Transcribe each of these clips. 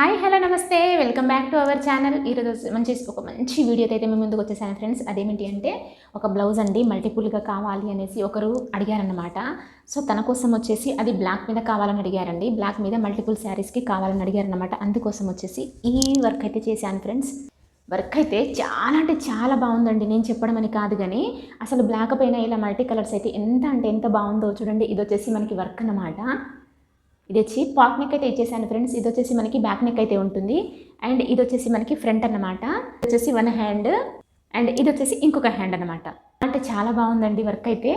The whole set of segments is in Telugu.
హాయ్ హలో నమస్తే. Welcome back to our channel ఈరోజు మంచి ఒక మంచి వీడియోతో అయితే మేము ముందుకు వచ్చేసాను ఫ్రెండ్స్ అదేమిటి అంటే ఒక బ్లౌజ్ అండి మల్టిపుల్గా కావాలి అనేసి ఒకరు అడిగారన్నమాట. సో తన కోసం వచ్చేసి అది బ్లాక్ మీద కావాలని అడిగారండి. బ్లాక్ మీద మల్టిపుల్ శారీస్కి కావాలని అడిగారనమాట అందుకోసం వచ్చేసి ఈ వర్క్ అయితే చేశాను ఫ్రెండ్స్ వర్క్ అయితే చాలా అంటే చాలా బాగుందండి. నేను చెప్పడం అని కాదు కానీ అసలు బ్లాక్ పైన ఇలా మల్టీ కలర్స్ అయితే ఎంత అంటే ఎంత బాగుందో చూడండి. ఇది వచ్చేసి మనకి వర్క్ అన్నమాట. ఇది వచ్చి పాక్ నెక్ అయితే ఇచ్చేసాను ఫ్రెండ్స్. ఇది వచ్చేసి మనకి బ్యాక్ నెక్ అయితే ఉంటుంది. అండ్ ఇది వచ్చేసి మనకి ఫ్రంట్ అన్నమాట. ఇది వచ్చేసి వన్ హ్యాండ్ అండ్ ఇది వచ్చేసి ఇంకొక హ్యాండ్ అన్నమాట. అంటే చాలా బాగుందండి వర్క్ అయితే.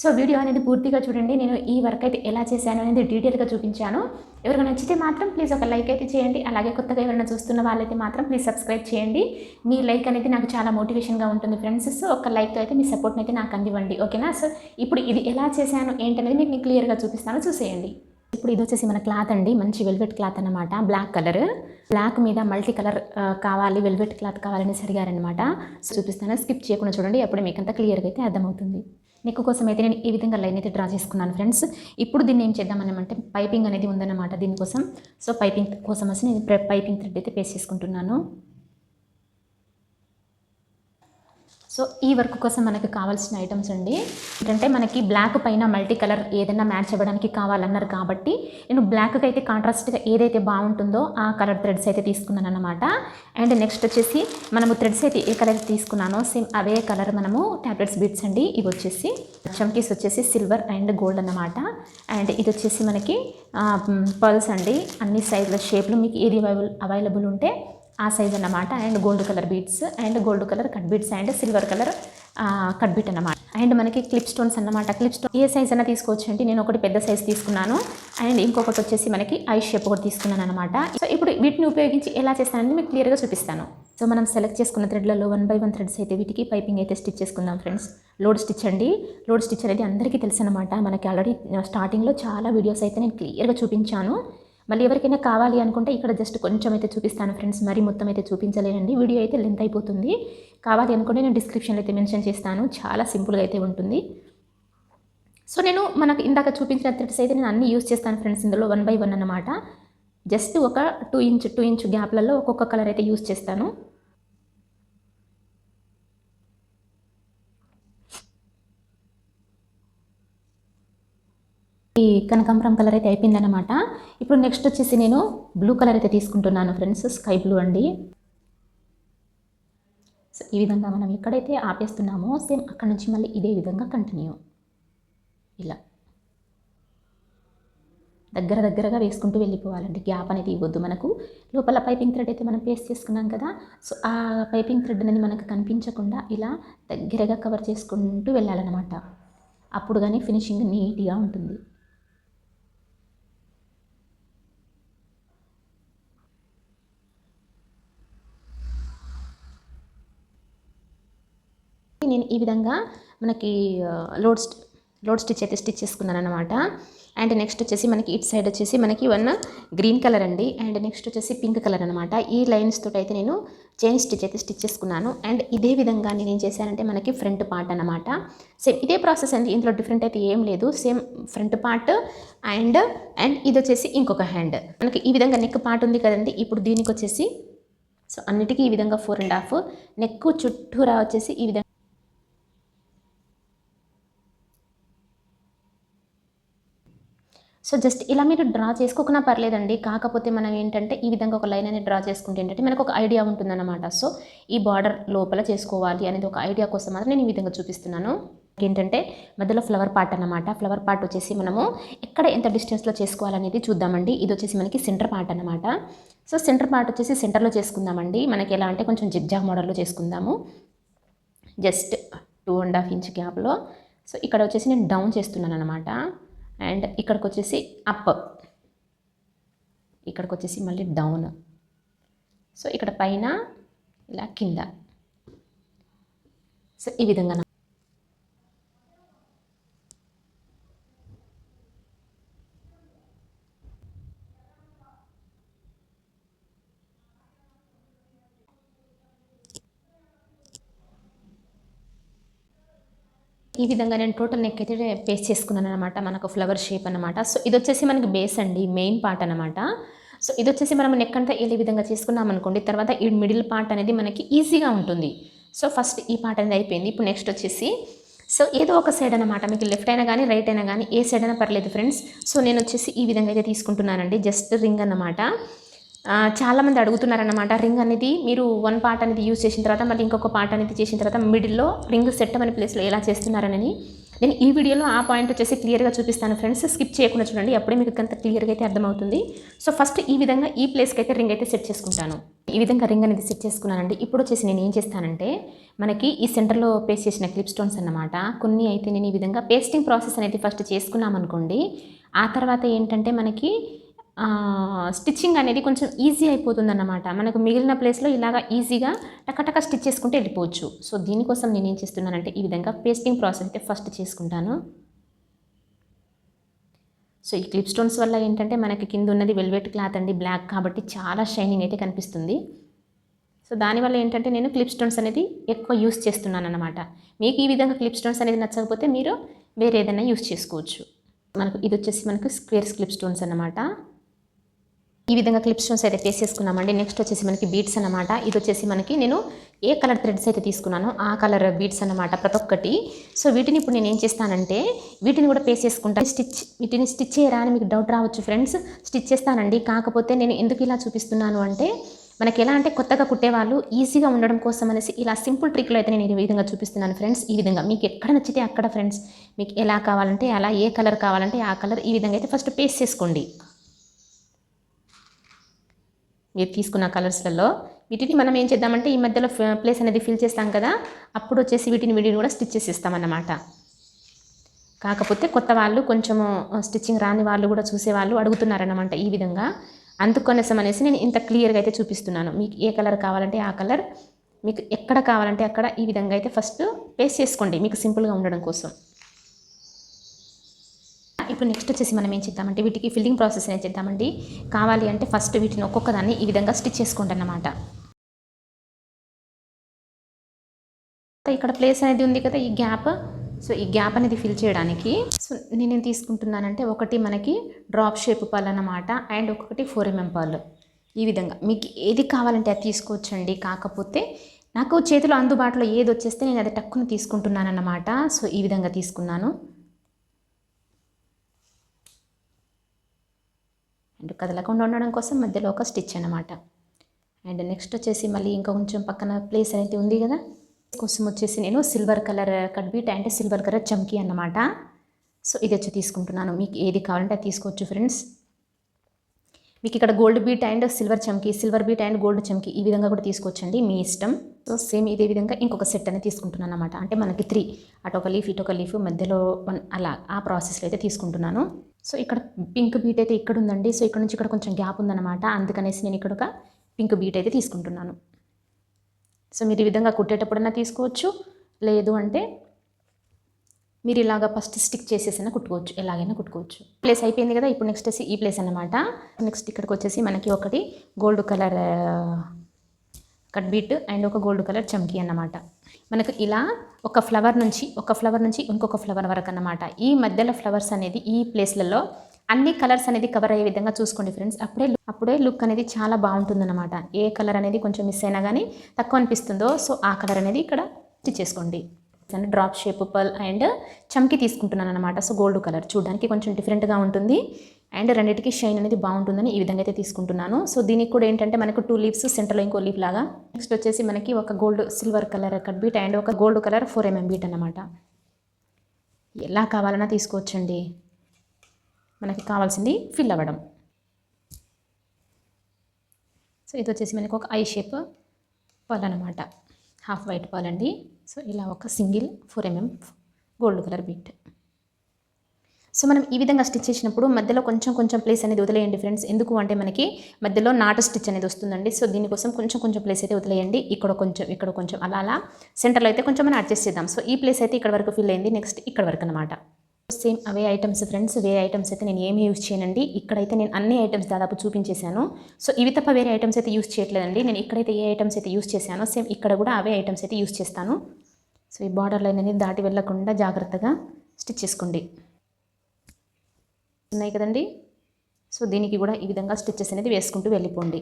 సో వీడియో అనేది పూర్తిగా చూడండి. నేను ఈ వర్క్ అయితే ఎలా చేశాను అనేది డీటెయిల్గా చూపించాను. ఎవరికైనా నచ్చితే మాత్రం ప్లీజ్ ఒక లైక్ అయితే చేయండి. అలాగే కొత్తగా ఎవరైనా చూస్తున్న వాళ్ళైతే మాత్రం ప్లీజ్ సబ్స్క్రైబ్ చేయండి. మీ లైక్ అనేది నాకు చాలా మోటివేషన్గా ఉంటుంది ఫ్రెండ్స్. సో ఒక లైక్తో అయితే మీ సపోర్ట్ని అయితే నాకు అందివ్వండి. ఓకేనా? సో ఇప్పుడు ఇది ఎలా చేశాను ఏంటనేది మీకు నేను క్లియర్గా చూపిస్తాను. చూసేయండి. ఇప్పుడు ఇది వచ్చేసి మన క్లాత్ అండి. మంచి వెల్వెట్ క్లాత్ అన్నమాట. బ్లాక్ కలర్ బ్లాక్ మీద మల్టీ కలర్ కావాలి వెల్వెట్ క్లాత్ కావాలని అడిగారనమాట చూపిస్తాను. స్కిప్ చేయకుండా చూడండి. అప్పుడు మీకు అంతా క్లియర్గా అయితే అర్థమవుతుంది. నెక్ కోసం అయితే నేను ఈ విధంగా లైన్ అయితే డ్రా చేసుకున్నాను ఫ్రెండ్స్ ఇప్పుడు దీన్ని ఏం చేద్దామనమంటే పైపింగ్ అనేది ఉందన్నమాట దీనికోసం. సో పైపింగ్ కోసం వచ్చి నేను పైపింగ్ థ్రెడ్ అయితే పేస్ట్ చేసుకుంటున్నాను. సో ఈ వర్క్ కోసం మనకి కావాల్సిన ఐటమ్స్ అండి. ఏంటంటే మనకి బ్లాక్ పైన మల్టీ కలర్ ఏదైనా మ్యాచ్ అవ్వడానికి కావాలన్నారు కాబట్టి నేను బ్లాక్కి అయితే కాంట్రాస్ట్గా ఏదైతే బాగుంటుందో ఆ కలర్ థ్రెడ్స్ అయితే తీసుకున్నాను అనమాట అండ్ నెక్స్ట్ వచ్చేసి మనము థ్రెడ్స్ అయితే ఏ కలర్ తీసుకున్నానో సేమ్ అవే కలర్ మనము ట్యాబ్లెట్స్ బీట్స్ అండి. ఇవి వచ్చేసి చమ్కీస్ వచ్చేసి సిల్వర్ అండ్ గోల్డ్ అన్నమాట. అండ్ ఇది వచ్చేసి మనకి పర్ల్స్ అండి. అన్ని సైజుల షేప్లు మీకు ఏది అవైలబుల్ అవైలబుల్ ఉంటే ఆ సైజ్ అన్నమాట. And gold colour beads and gold colour cut beads and silver colour cut bead అన్నమాట. అండ్ మనకి క్లిప్ స్టోన్స్ అన్నమాట. క్లిప్ స్టోన్ ఏ సైజ్ అయినా తీసుకోవచ్చు అంటే నేను ఒకటి పెద్ద సైజ్ తీసుకున్నాను. అండ్ ఇంకొకటి వచ్చేసి మనకి ఐ షేప్ ఒకటి తీసుకున్నాను అనమాట సో ఇప్పుడు వీటిని ఉపయోగించి ఎలా చేస్తానని మీకు క్లియర్గా చూపిస్తాను. సో మనం సెలెక్ట్ చేసుకున్న థ్రెడ్లలో వన్ బై వన్ థ్రెడ్స్ అయితే వీటికి పైపింగ్ అయితే స్టిచ్ చేసుకుందాం ఫ్రెండ్స్ లోడ్ స్టిచ్ అండి. లోడ్ స్టిచ్ అనేది అందరికీ తెలుసు అనమాట మనకి ఆల్రెడీ స్టార్టింగ్లో చాలా వీడియోస్ అయితే నేను క్లియర్గా చూపించాను. మళ్ళీ ఎవరికైనా కావాలి అనుకుంటే ఇక్కడ జస్ట్ కొంచెం అయితే చూపిస్తాను ఫ్రెండ్స్ మరి మొత్తం అయితే చూపించలేనండి. వీడియో అయితే లెంత్ అయిపోతుంది. కావాలి అనుకుంటే నేను డిస్క్రిప్షన్లో అయితే మెన్షన్ చేస్తాను. చాలా సింపుల్గా అయితే ఉంటుంది. సో నేను మనకు ఇందాక చూపించిన థ్రెడ్స్ అయితే నేను అన్ని యూస్ చేస్తాను ఫ్రెండ్స్ ఇందులో వన్ బై వన్ అన్నమాట. జస్ట్ ఒక టూ ఇంచ్ టూ ఇంచ్ గ్యాప్లలో ఒక్కొక్క కలర్ అయితే యూస్ చేస్తాను. ఈ కనకాంబరం కలర్ అయితే అయిపోయిందనమాట ఇప్పుడు నెక్స్ట్ వచ్చేసి నేను బ్లూ కలర్ అయితే తీసుకుంటున్నాను ఫ్రెండ్స్ స్కై బ్లూ అండి. సో ఈ విధంగా మనం ఎక్కడైతే ఆపేస్తున్నామో సేమ్ అక్కడ నుంచి మళ్ళీ ఇదే విధంగా కంటిన్యూ ఇలా. దగ్గర దగ్గరగా వేసుకుంటూ వెళ్ళిపోవాలండి. గ్యాప్ అనేది ఇవ్వద్దు మనకు. లోపల పైపింగ్ థ్రెడ్ అయితే మనం పేస్ట్ చేసుకున్నాం కదా సో ఆ పైపింగ్ థ్రెడ్ అనేది మనకు కనిపించకుండా ఇలా దగ్గరగా కవర్ చేసుకుంటూ వెళ్ళాలన్నమాట. అప్పుడు కానీ ఫినిషింగ్ నీట్గా ఉంటుంది. నేను ఈ విధంగా మనకి లోడ్ లోడ్ స్టిచ్ అయితే స్టిచ్ చేసుకున్నాను అనమాట అండ్ నెక్స్ట్ వచ్చేసి మనకి ఇటు సైడ్ వచ్చేసి మనకి వన్ గ్రీన్ కలర్ అండి. అండ్ నెక్స్ట్ వచ్చేసి పింక్ కలర్ అనమాట ఈ లైన్స్ తోటి అయితే నేను చైన్ స్టిచ్ అయితే స్టిచ్ చేసుకున్నాను. అండ్ ఇదే విధంగా నేను ఏం చేశానంటే మనకి ఫ్రంట్ పార్ట్ అనమాట సేమ్ ఇదే ప్రాసెస్ అండి. ఇందులో డిఫరెంట్ అయితే ఏం లేదు. Same front part and and ఇది వచ్చేసి ఇంకొక హ్యాండ్. మనకి ఈ విధంగా నెక్ పార్ట్ ఉంది కదండి. ఇప్పుడు దీనికి వచ్చేసి సో అన్నిటికీ ఈ విధంగా ఫోర్ అండ్ హాఫ్. నెక్ చుట్టూరా వచ్చేసి ఈ విధంగా సో జస్ట్ ఇలా మీరు డ్రా చేసుకోకున్నా పర్లేదండి. కాకపోతే మనం ఏంటంటే ఈ విధంగా ఒక లైన్ అనేది డ్రా చేసుకుంటే ఏంటంటే మనకు ఒక ఐడియా ఉంటుందన్నమాట. సో ఈ బార్డర్ లోపల చేసుకోవాలి అనేది ఒక ఐడియా కోసం మాత్రం నేను ఈ విధంగా చూపిస్తున్నాను. ఏంటంటే మధ్యలో ఫ్లవర్ పార్ట్ అన్నమాట. ఫ్లవర్ పార్ట్ వచ్చేసి మనము ఎక్కడ ఎంత డిస్టెన్స్లో చేసుకోవాలనేది చూద్దామండి. ఇది వచ్చేసి మనకి సెంటర్ పార్ట్ అనమాట సో సెంటర్ పార్ట్ వచ్చేసి సెంటర్లో చేసుకుందామండి. మనకి ఎలా అంటే కొంచెం జిగ్జాగ్ మోడల్లో చేసుకుందాము. Just two and half inch గ్యాప్లో సో ఇక్కడ వచ్చేసి నేను డౌన్ చేస్తున్నాను అనమాట అండ్ ఇక్కడికి వచ్చేసి అప్. ఇక్కడికి వచ్చేసి మళ్ళీ డౌన్. సో ఇక్కడ పైన ఇలా కింద. సో ఈ విధంగా ఈ విధంగా నేను టోటల్ నెక్ అయితే పేస్ట్ చేసుకున్నాను అనమాట మనకు ఫ్లవర్ షేప్ అనమాట సో ఇది వచ్చేసి మనకి బేస్ అండి మెయిన్ పార్ట్ అనమాట సో ఇది వచ్చేసి మనం నెక్ అంతా ఏ విధంగా చేసుకున్నాం అనుకోండి తర్వాత ఈ మిడిల్ పార్ట్ అనేది మనకి ఈజీగా ఉంటుంది. సో ఫస్ట్ ఈ పార్ట్ అనేది అయిపోయింది. ఇప్పుడు నెక్స్ట్ వచ్చేసి సో ఏదో ఒక సైడ్ అనమాట మీకు లెఫ్ట్ అయినా కానీ రైట్ అయినా కానీ ఏ సైడ్ అయినా పర్లేదు ఫ్రెండ్స్ సో నేను వచ్చేసి ఈ విధంగా అయితే తీసుకుంటున్నానండి. జస్ట్ రింగ్ అన్నమాట. చాలామంది అడుగుతున్నారన్నమాట రింగ్ అనేది మీరు వన్ పార్ట్ అనేది యూజ్ చేసిన తర్వాత మళ్ళీ ఇంకొక పార్ట్ అనేది చేసిన తర్వాత మిడిల్లో రింగ్ సెట్ అనే ప్లేస్లో ఎలా చేస్తున్నారని నేను ఈ వీడియోలో ఆ పాయింట్ వచ్చేసి క్లియర్గా చూపిస్తాను ఫ్రెండ్స్ స్కిప్ చేయకుండా చూడండి అప్పుడే మీకు అంత క్లియర్గా అయితే అర్థమవుతుంది. సో ఫస్ట్ ఈ విధంగా ఈ ప్లేస్కి అయితే రింగ్ అయితే సెట్ చేసుకుంటాను. ఈ విధంగా రింగ్ అనేది సెట్ చేసుకున్నానండి. ఇప్పుడు వచ్చేసి నేను ఏం చేస్తానంటే మనకి ఈ సెంటర్లో పేస్ట్ చేసిన క్లిప్ స్టోన్స్ అన్నమాట. కొన్ని అయితే నేను ఈ విధంగా పేస్టింగ్ ప్రాసెస్ అనేది ఫస్ట్ చేసుకున్నామనుకోండి ఆ తర్వాత ఏంటంటే మనకి స్టిచ్చింగ్ అనేది కొంచెం ఈజీ అయిపోతుందన్నమాట. మనకు మిగిలిన ప్లేస్లో ఇలాగా ఈజీగా టకటక స్టిచ్ చేసుకుంటే వెళ్ళిపోవచ్చు. సో దీనికోసం నేను ఏం చేస్తున్నానంటే ఈ విధంగా పేస్టింగ్ ప్రాసెస్ అయితే ఫస్ట్ చేసుకుంటాను. సో ఈ క్లిప్ స్టోన్స్ వల్ల ఏంటంటే మనకి కింద ఉన్నది వెల్వెట్ క్లాత్ అండి బ్లాక్ కాబట్టి చాలా షైనింగ్ అయితే కనిపిస్తుంది. సో దానివల్ల ఏంటంటే నేను క్లిప్ స్టోన్స్ అనేది ఎక్కువ యూస్ చేస్తున్నాను అనమాట మీకు ఈ విధంగా క్లిప్ స్టోన్స్ అనేది నచ్చకపోతే మీరు వేరే ఏదైనా యూస్ చేసుకోవచ్చు. మనకు ఇది వచ్చేసి మనకు స్క్వేర్స్ క్లిప్ స్టోన్స్ అనమాట ఈ విధంగా క్లిప్స్ అయితే పేస్ట్ చేసుకున్నామండి. నెక్స్ట్ వచ్చేసి మనకి బీట్స్ అన్నమాట. ఇది వచ్చేసి మనకి నేను ఏ కలర్ థ్రెడ్స్ అయితే తీసుకున్నానో ఆ కలర్ బీట్స్ అన్నమాట ప్రతి ఒక్కటి. సో వీటిని ఇప్పుడు నేను ఏం చేస్తానంటే వీటిని కూడా పేస్ట్ చేసుకుంటాను స్టిచ్ వీటిని స్టిచ్ చేయరా అని మీకు డౌట్ రావచ్చు ఫ్రెండ్స్ స్టిచ్ చేస్తానండి. కాకపోతే నేను ఎందుకు ఇలా చూపిస్తున్నాను అంటే మనకి ఎలా అంటే కొత్తగా కుట్టేవాళ్ళు ఈజీగా ఉండడం కోసం అనేసి ఇలా సింపుల్ ట్రిక్లో అయితే నేను ఈ విధంగా చూపిస్తున్నాను ఫ్రెండ్స్ ఈ విధంగా మీకు ఎక్కడ నచ్చితే అక్కడ ఫ్రెండ్స్ మీకు ఎలా కావాలంటే అలా ఏ కలర్ కావాలంటే ఆ కలర్ ఈ విధంగా అయితే ఫస్ట్ పేస్ట్ చేసుకోండి. మీరు తీసుకున్న కలర్స్లలో. వీటిని మనం ఏం చేద్దామంటే ఈ మధ్యలో ప్లేస్ అనేది ఫిల్ చేస్తాం కదా అప్పుడు వచ్చేసి వీటిని వీటిని కూడా స్టిచ్ చేసి ఇస్తామన్నమాట కాకపోతే కొత్త వాళ్ళు కొంచెము స్టిచ్చింగ్ రాని వాళ్ళు కూడా చూసేవాళ్ళు అడుగుతున్నారన్నమాట ఈ విధంగా. అందుకొనేసం అనేసి నేను ఇంత క్లియర్గా అయితే చూపిస్తున్నాను. మీకు ఏ కలర్ కావాలంటే ఆ కలర్ మీకు ఎక్కడ కావాలంటే అక్కడ ఈ విధంగా అయితే ఫస్ట్ పేస్ట్ చేసుకోండి మీకు సింపుల్గా ఉండడం కోసం. ఇప్పుడు నెక్స్ట్ వచ్చేసి మనం ఏం చేద్దామంటే వీటికి ఫిల్లింగ్ ప్రాసెస్ ఏం చేద్దామండి. కావాలి అంటే ఫస్ట్ వీటిని ఒక్కొక్క దాన్ని ఈ విధంగా స్టిచ్ చేసుకోండి అనమాట ఇక్కడ ప్లేస్ అనేది ఉంది కదా ఈ గ్యాప్ సో ఈ గ్యాప్ అనేది ఫిల్ చేయడానికి. సో నేనేం తీసుకుంటున్నానంటే ఒకటి మనకి డ్రాప్ షేప్ పళ్ళు అన్నమాట అండ్ ఒకటి ఫోర్ ఎంఎం పళ్ళు. ఈ విధంగా. మీకు ఏది కావాలంటే అది తీసుకోవచ్చండి. కాకపోతే నాకు చేతిలో అందుబాటులో ఏది వచ్చేస్తే నేను అది టక్కును తీసుకుంటున్నాను అన్నమాట సో ఈ విధంగా తీసుకున్నాను. అండ్ కదలకుండా ఉండడం కోసం మధ్యలో ఒక స్టిచ్ అనమాట అండ్ నెక్స్ట్ వచ్చేసి మళ్ళీ ఇంకా కొంచెం పక్కన ప్లేస్ అనేది ఉంది కదా? కోసం వచ్చేసి నేను silver colour cut bead and silver colour చమ్కీ అన్నమాట. సో ఇది వచ్చి తీసుకుంటున్నాను. మీకు ఏది కావాలంటే అది తీసుకోవచ్చు ఫ్రెండ్స్. మీకు ఇక్కడ గోల్డ్ బీట్ అండ్ సిల్వర్ చమ్కీ సిల్వర్ బీట్ అండ్ గోల్డ్ చమ్కీ ఈ విధంగా కూడా తీసుకోవచ్చండి. మీ ఇష్టం. సో సేమ్ ఇదే విధంగా ఇంకొక సెట్ అనేది తీసుకుంటున్నాను అనమాట అంటే మనకి త్రీ అటు ఒక లీఫ్ ఇటు ఒక లీఫ్ మధ్యలో వన్ అలా ఆ ప్రాసెస్లో అయితే తీసుకుంటున్నాను. సో ఇక్కడ పింక్ బీట్ అయితే ఇక్కడ ఉందండి సో ఇక్కడ నుంచి ఇక్కడ కొంచెం గ్యాప్ ఉందన్నమాట. అందుకనేసి నేను ఇక్కడ ఒక పింక్ బీట్ అయితే తీసుకుంటున్నాను. సో మీరు ఈ విధంగా కుట్టేటప్పుడైనా తీసుకోవచ్చు. లేదు అంటే మీరు ఇలాగ ఫస్ట్ స్టిక్ చేసేసైనా కుట్టుకోవచ్చు. ఎలాగైనా కుట్టుకోవచ్చు. ప్లేస్ అయిపోయింది కదా ఇప్పుడు నెక్స్ట్ వచ్చి ఈ ప్లేస్ అన్నమాట. నెక్స్ట్ ఇక్కడికి వచ్చేసి మనకి ఒకటి gold colour cut bead and ఒక గోల్డ్ కలర్ చమ్కీ అన్నమాట. మనకు ఇలా ఒక ఫ్లవర్ నుంచి ఒక ఫ్లవర్ నుంచి ఇంకొక ఫ్లవర్ వరకు అన్నమాట. ఈ మధ్యలో ఫ్లవర్స్ అనేది ఈ ప్లేస్లలో అన్ని కలర్స్ అనేది కవర్ అయ్యే విధంగా చూసుకోండి ఫ్రెండ్స్ అప్పుడే అప్పుడే లుక్ అనేది చాలా బాగుంటుందన్నమాట ఏ కలర్ అనేది కొంచెం మిస్ అయినా కానీ తక్కువ అనిపిస్తుందో సో ఆ కలర్ అనేది ఇక్కడ స్టిచ్ చేసుకోండి. And drop shape pearl and చమ్కి తీసుకుంటున్నాను అనమాట సో గోల్డ్ కలర్ చూడడానికి కొంచెం డిఫరెంట్గా ఉంటుంది. అండ్ రెండింటికి షైన్ అనేది బాగుంటుందని ఈ విధంగా అయితే తీసుకుంటున్నాను. సో దీనికి కూడా ఏంటంటే మనకు టూ లీవ్స్ సెంటర్లో ఇంకో లీఫ్ లాగా. నెక్స్ట్ వచ్చేసి మనకి ఒక gold silver colour cut bead and ఒక gold colour four MM bead అనమాట ఎలా కావాలన్నా తీసుకోవచ్చండి. మనకి కావాల్సింది ఫిల్ అవ్వడం. సో ఇది వచ్చేసి మనకి ఒక ఐ షేప్ పర్ల్ అనమాట హాఫ్ వైట్ పాల్ అండి సో ఇలా ఒక single four MM gold colour bead. So మనం ఈ విధంగా స్టిచ్ చేసినప్పుడు మధ్యలో కొంచెం కొంచెం ప్లేస్ అనేది వదిలేయండి ఫ్రెండ్స్. ఎందుకు అంటే మనకి మధ్యలో నాట స్టిచ్ అనేది వస్తుందండి. సో దీనికోసం కొంచెం కొంచెం ప్లేస్ అయితే వదిలేయండి. ఇక్కడ కొంచెం ఇక్కడ కొంచెం అలా అలా. సెంటర్లో అయితే కొంచెం మనం అడ్జస్ట్ చేద్దాం. సో ఈ ప్లేస్ అయితే ఇక్కడ వరకు ఫిల్ అయింది. నెక్స్ట్ ఇక్కడ వరకు అనమాట సేమ్ అవే ఐటమ్స్ ఫ్రెండ్స్ వేరే ఐటమ్స్ అయితే నేను ఏమీ యూస్ చేయనండి. ఇక్కడైతే నేను అన్ని ఐటమ్స్ దాదాపు చూపించేశాను. సో ఇవి తప్ప వేరే ఐటమ్స్ అయితే యూస్ చేయట్లేదండి. నేను ఇక్కడైతే ఏ ఐటమ్స్ అయితే యూస్ చేశానో సేమ్ ఇక్కడ కూడా అవే ఐటమ్స్ అయితే యూస్ చేస్తాను. సో ఈ బార్డర్ లైన్ అనేది దాటి వెళ్ళకుండా జాగ్రత్తగా స్టిచ్ చేసుకోండి. ఉన్నాయి కదండి? సో దీనికి కూడా ఈ విధంగా స్టిచ్చెస్ అనేది వేసుకుంటూ వెళ్ళిపోండి.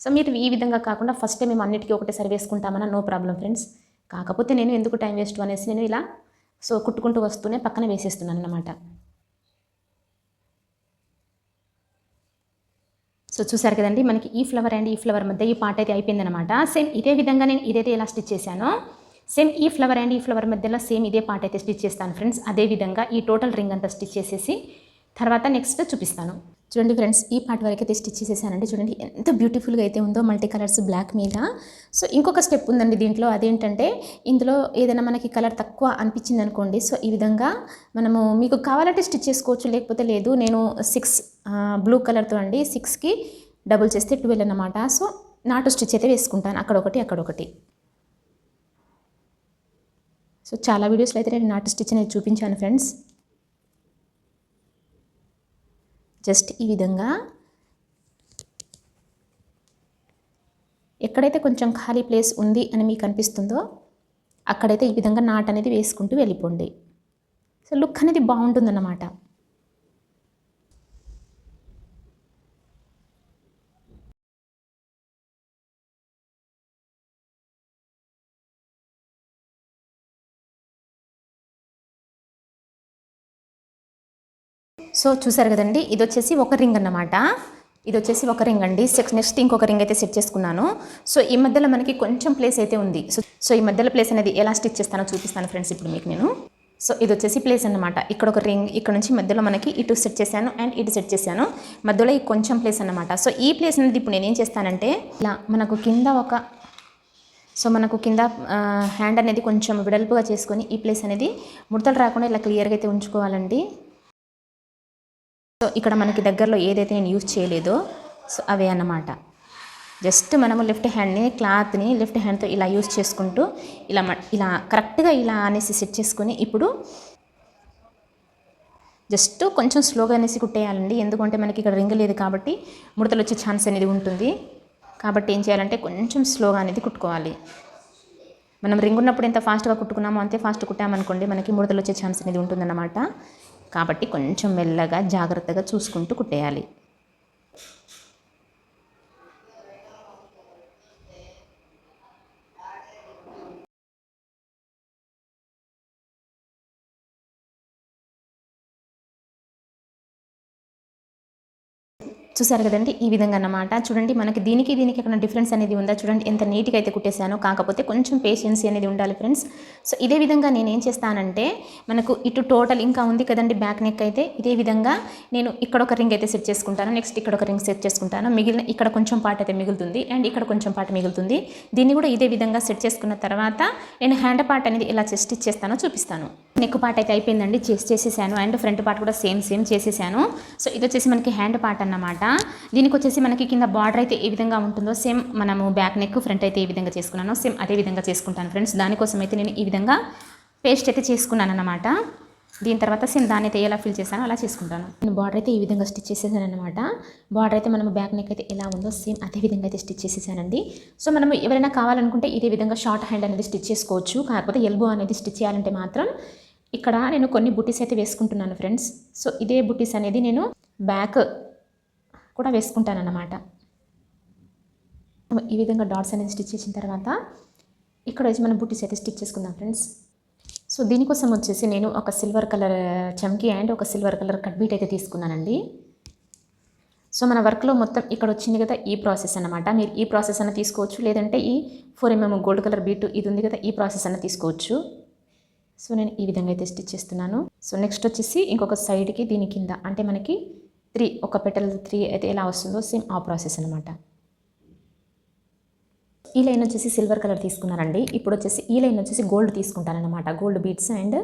సో మీరు ఈ విధంగా కాకుండా ఫస్ట్ మేము అన్నిటికీ ఒకటేసారి వేసుకుంటామన్నా నో ప్రాబ్లం ఫ్రెండ్స్. కాకపోతే నేను ఎందుకు టైం వేస్ట్ అనేసి నేను ఇలా సో కుట్టుకుంటూ వస్తూనే పక్కన వేసేస్తున్నాను అన్నమాట. సో చూసారు కదండి మనకి ఈ ఫ్లవర్ అండ్ ఈ ఫ్లవర్ మధ్య ఈ పార్ట్ అయితే అయిపోయిందనమాట సేమ్ ఇదే విధంగా నేను ఇదైతే ఎలా స్టిచ్ చేశానో సేమ్ ఈ ఫ్లవర్ అండ్ ఈ ఫ్లవర్ మధ్యలో సేమ్ ఇదే పార్ట్ అయితే స్టిచ్ చేస్తాను ఫ్రెండ్స్. అదే విధంగా ఈ టోటల్ రింగ్ అంతా స్టిచ్ చేసేసి తర్వాత నెక్స్ట్ చూపిస్తాను. చూడండి ఫ్రెండ్స్ ఈ పార్ట్ వరకు అయితే స్టిచ్ చేసేసానండి. చూడండి ఎంత బ్యూటిఫుల్గా అయితే ఉందో మల్టీ కలర్స్ బ్లాక్ మీద. సో ఇంకొక స్టెప్ ఉందండి దీంట్లో. అదేంటంటే ఇందులో ఏదైనా మనకి కలర్ తక్కువ అనిపించింది అనుకోండి సో ఈ విధంగా మనము మీకు కావాలంటే స్టిచ్ చేసుకోవచ్చు లేకపోతే లేదు. నేను సిక్స్ బ్లూ కలర్తో అండి సిక్స్కి డబుల్ చేస్తే ట్వెల్వ్ అన్నమాట. సో నాటు స్టిచ్ అయితే వేసుకుంటాను. అక్కడ ఒకటి అక్కడ ఒకటి. సో చాలా వీడియోస్లో అయితే నేను నాటు స్టిచ్ అనేది చూపించాను ఫ్రెండ్స్. జస్ట్ ఈ విధంగా. ఎక్కడైతే కొంచెం ఖాళీ ప్లేస్ ఉంది అని మీకు అనిపిస్తుందో అక్కడైతే ఈ విధంగా నాట్ అనేది వేసుకుంటూ వెళ్ళిపోండి. సో లుక్ అనేది బాగుంటుందన్నమాట. సో చూసారు కదండి ఇది వచ్చేసి ఒక రింగ్ అన్నమాట. ఇది వచ్చేసి ఒక రింగ్ అండి. సెక్స్ నెక్స్ట్ ఇంకొక రింగ్ అయితే సెట్ చేసుకున్నాను. సో ఈ మధ్యలో మనకి కొంచెం ప్లేస్ అయితే ఉంది. సో సో ఈ మధ్యలో ప్లేస్ అనేది ఎలా స్టిచ్ చేస్తానో చూపిస్తాను ఫ్రెండ్స్ ఇప్పుడు మీకు నేను. సో ఇది వచ్చేసి ప్లేస్ అన్నమాట. ఇక్కడ ఒక రింగ్ ఇక్కడ నుంచి మధ్యలో మనకి ఇటు సెట్ చేశాను అండ్ ఇటు సెట్ చేశాను. మధ్యలో ఈ కొంచెం ప్లేస్ అన్నమాట. సో ఈ ప్లేస్ అనేది ఇప్పుడు నేను ఏం చేస్తానంటే ఇలా మనకు కింద ఒక సో మనకు కింద హ్యాండ్ అనేది కొంచెం వెడల్పుగా చేసుకొని ఈ ప్లేస్ అనేది ముడతలు రాకుండా ఇలా క్లియర్గా అయితే ఉంచుకోవాలండి. సో ఇక్కడ మనకి దగ్గరలో ఏదైతే నేను యూజ్ చేయలేదో సో అవే అన్నమాట. జస్ట్ మనము లెఫ్ట్ హ్యాండ్ని క్లాత్ని లెఫ్ట్ హ్యాండ్తో ఇలా యూజ్ చేసుకుంటూ ఇలా మ- ఇలా కరెక్ట్గా ఇలా అనేసి సెట్ చేసుకొని ఇప్పుడు జస్ట్ కొంచెం స్లోగా అనేసి కుట్టేయాలండి. ఎందుకంటే మనకి ఇక్కడ రింగ్ లేదు కాబట్టి ముడతలు వచ్చే ఛాన్స్ అనేది ఉంటుంది. కాబట్టి ఏం చేయాలంటే కొంచెం స్లోగా అనేది కుట్టుకోవాలి. మనం రింగ్ ఉన్నప్పుడు ఎంత ఫాస్ట్గా కుట్టుకున్నామో అంతే ఫాస్ట్ కుట్టామనుకోండి మనకి ముడతలు వచ్చే ఛాన్స్ అనేది ఉంటుందన్నమాట. కాబట్టి కొంచెం మెల్లగా జాగ్రత్తగా చూసుకుంటూ కుట్టేయాలి. చూసారు కదండి ఈ విధంగా అన్నమాట. చూడండి మనకి దీనికి దీనికి ఎక్కడ డిఫరెన్స్ అనేది ఉందా? చూడండి ఎంత నీట్గా అయితే కుట్టేశానో కాకపోతే కొంచెం పేషెన్సీ అనేది ఉండాలి ఫ్రెండ్స్ సో ఇదే విధంగా నేను ఏం చేస్తానంటే మనకు ఇటు టోటల్ ఇంకా ఉంది కదండి బ్యాక్ నెక్ అయితే ఇదే విధంగా నేను ఇక్కడ ఒక రింగ్ అయితే సెట్ చేసుకుంటాను. నెక్స్ట్ ఇక్కడ ఒక రింగ్ సెట్ చేసుకుంటాను. మిగిలిన ఇక్కడ కొంచెం పాట అయితే మిగులుతుంది అండ్ ఇక్కడ కొంచెం పాట మిగులుతుంది. దీన్ని కూడా ఇదే విధంగా సెట్ చేసుకున్న తర్వాత నేను హ్యాండ్ పార్ట్ అనేది ఎలా స్టిచ్ చేస్తానో చూపిస్తాను. నెక్ పార్ట్ అయితే అయిపోయిందండి. చేసి చేసేసాను. అండ్ ఫ్రంట్ పార్ట్ కూడా సేమ్ సేమ్ చేసేసాను. సో ఇది వచ్చేసి మనకి హ్యాండ్ పార్ట్ అన్నమాట. దీనికి వచ్చేసి మనకి కింద బార్డర్ అయితే ఏ విధంగా ఉంటుందో సేమ్ మనము బ్యాక్ నెక్ ఫ్రంట్ అయితే ఏ విధంగా చేసుకున్నానో సేమ్ అదే విధంగా చేసుకుంటాను ఫ్రెండ్స్. దానికోసం అయితే నేను ఈ విధంగా పేస్ట్ అయితే చేసుకున్నాను అన్నమాట దీని తర్వాత సేమ్ దాన్ని అయితే ఎలా ఫిల్ చేశానో అలా చేసుకుంటాను. నేను బార్డర్ అయితే ఈ విధంగా స్టిచ్ చేసేసాను అనమాట. బార్డర్ అయితే మనం బ్యాక్ నెక్ అయితే ఎలా ఉందో సేమ్ అదే విధంగా అయితే స్టిచ్ చేసేసానండి. సో మనం ఎవరైనా కావాలనుకుంటే ఇదే విధంగా షార్ట్ హ్యాండ్ అనేది స్టిచ్ చేసుకోవచ్చు. కాకపోతే ఎల్బో అనేది స్టిచ్ చేయాలంటే మాత్రం ఇక్కడ నేను కొన్ని బుటీస్ అయితే వేసుకుంటున్నాను ఫ్రెండ్స్. సో ఇదే బుటీస్ అనేది నేను బ్యాక్ కూడా వేసుకుంటాను అన్నమాట ఈ విధంగా డాట్స్ అనేది స్టిచ్ చేసిన తర్వాత ఇక్కడ వచ్చి మనం బుట్టిస్ అయితే స్టిచ్ చేసుకుందాం ఫ్రెండ్స్. సో దీనికోసం వచ్చేసి నేను ఒక సిల్వర్ కలర్ చమ్కీ అండ్ ఒక సిల్వర్ కలర్ కట్ బీట్ అయితే తీసుకున్నానండి. సో మన వర్క్లో మొత్తం ఇక్కడ వచ్చింది కదా ఈ ప్రాసెస్ అన్నమాట. మీరు ఈ ప్రాసెస్ అన్న తీసుకోవచ్చు లేదంటే ఈ four MM gold colour bead ఇది ఉంది కదా ఈ ప్రాసెస్ అన్న తీసుకోవచ్చు. సో నేను ఈ విధంగా అయితే స్టిచ్ చేస్తున్నాను. సో నెక్స్ట్ వచ్చేసి ఇంకొక సైడ్కి దీని కింద అంటే మనకి త్రీ ఒక పెటల్ త్రీ అయితే ఎలా వస్తుందో సేమ్ ఆ ప్రాసెస్ అనమాట ఈ లైన్ వచ్చేసి సిల్వర్ కలర్ తీసుకున్నానండి ఇప్పుడు వచ్చేసి ఈ లైన్ వచ్చేసి గోల్డ్ తీసుకుంటానమాట గోల్డ్ బీడ్స్ అండ్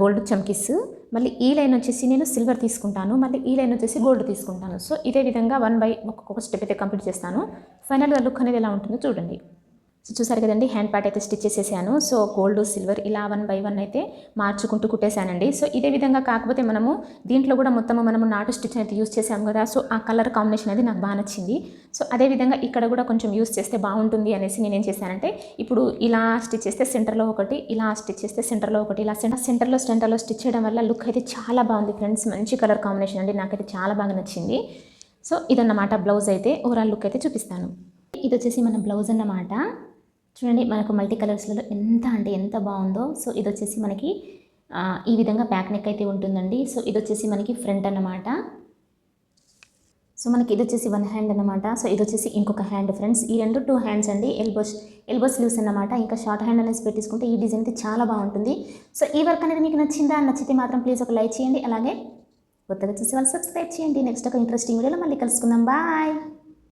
గోల్డ్ చమ్కీస్. మళ్ళీ ఈ లైన్ వచ్చేసి నేను సిల్వర్ తీసుకుంటాను. మళ్ళీ ఈ లైన్ వచ్చేసి గోల్డ్ తీసుకుంటాను. సో ఇదే విధంగా వన్ బై ఒక్కొక్క స్టెప్ అయితే కంప్లీట్ చేస్తాను. ఫైనల్గా లుక్ అనేది ఎలా ఉంటుందో చూడండి. సో చూసారు కదండి హ్యాండ్ పార్ట్ అయితే స్టిచ్ చేసేసాను. సో గోల్డ్ సిల్వర్ ఇలా వన్ బై వన్ అయితే మార్చుకుంటూ కుట్టేశానండి. సో ఇదే విధంగా కాకపోతే మనము దీంట్లో కూడా మొత్తము మనము నాటు స్టిచ్ అయితే యూస్ చేసాము కదా సో ఆ కలర్ కాంబినేషన్ అనేది నాకు బాగా నచ్చింది. సో అదే విధంగా ఇక్కడ కూడా కొంచెం యూస్ చేస్తే బాగుంటుంది అనేసి నేనేం చేశానంటే ఇప్పుడు ఇలా స్టిచ్ చేస్తే సెంటర్లో ఒకటి ఇలా స్టిచ్ చేస్తే సెంటర్లో ఒకటి ఇలా సెంటర్ సెంటర్లో సెంటర్లో స్టిచ్ చేయడం వల్ల లుక్ అయితే చాలా బాగుంది ఫ్రెండ్స్. మంచి కలర్ కాంబినేషన్ అండి నాకైతే చాలా బాగా నచ్చింది. సో ఇదన్నమాట బ్లౌజ్ అయితే ఓవరాల్ లుక్ అయితే చూపిస్తాను. ఇది వచ్చేసి మన బ్లౌజ్ అన్నమాట. చూడండి మనకు మల్టీ కలర్స్లలో ఎంత అంటే ఎంత బాగుందో. సో ఇది వచ్చేసి మనకి ఈ విధంగా బ్యాక్ నెక్ అయితే ఉంటుందండి. సో ఇది వచ్చేసి మనకి ఫ్రంట్ అన్నమాట. సో మనకి ఇది వచ్చేసి వన్ హ్యాండ్ అన్నమాట. సో ఇది వచ్చేసి ఇంకొక హ్యాండ్ ఫ్రెండ్స్ ఈ రెండు టూ హ్యాండ్స్ అండి. ఎల్బోస్ ఎల్బో స్లీవ్స్ అన్నమాట. ఇంకా షార్ట్ హ్యాండ్ అనేసి పెట్టేసుకుంటే ఈ డిజైన్ అయితే చాలా బాగుంటుంది. సో ఈ వర్క్ అనేది మీకు నచ్చిందా? నచ్చితే మాత్రం ప్లీజ్ ఒక లైక్ చేయండి. అలాగే కొత్తగా చూసి వాళ్ళు సబ్స్క్రైబ్ చేయండి. నెక్స్ట్ ఒక ఇంట్రెస్టింగ్ వీడియోలో మళ్ళీ కలుసుకుందాం. బాయ్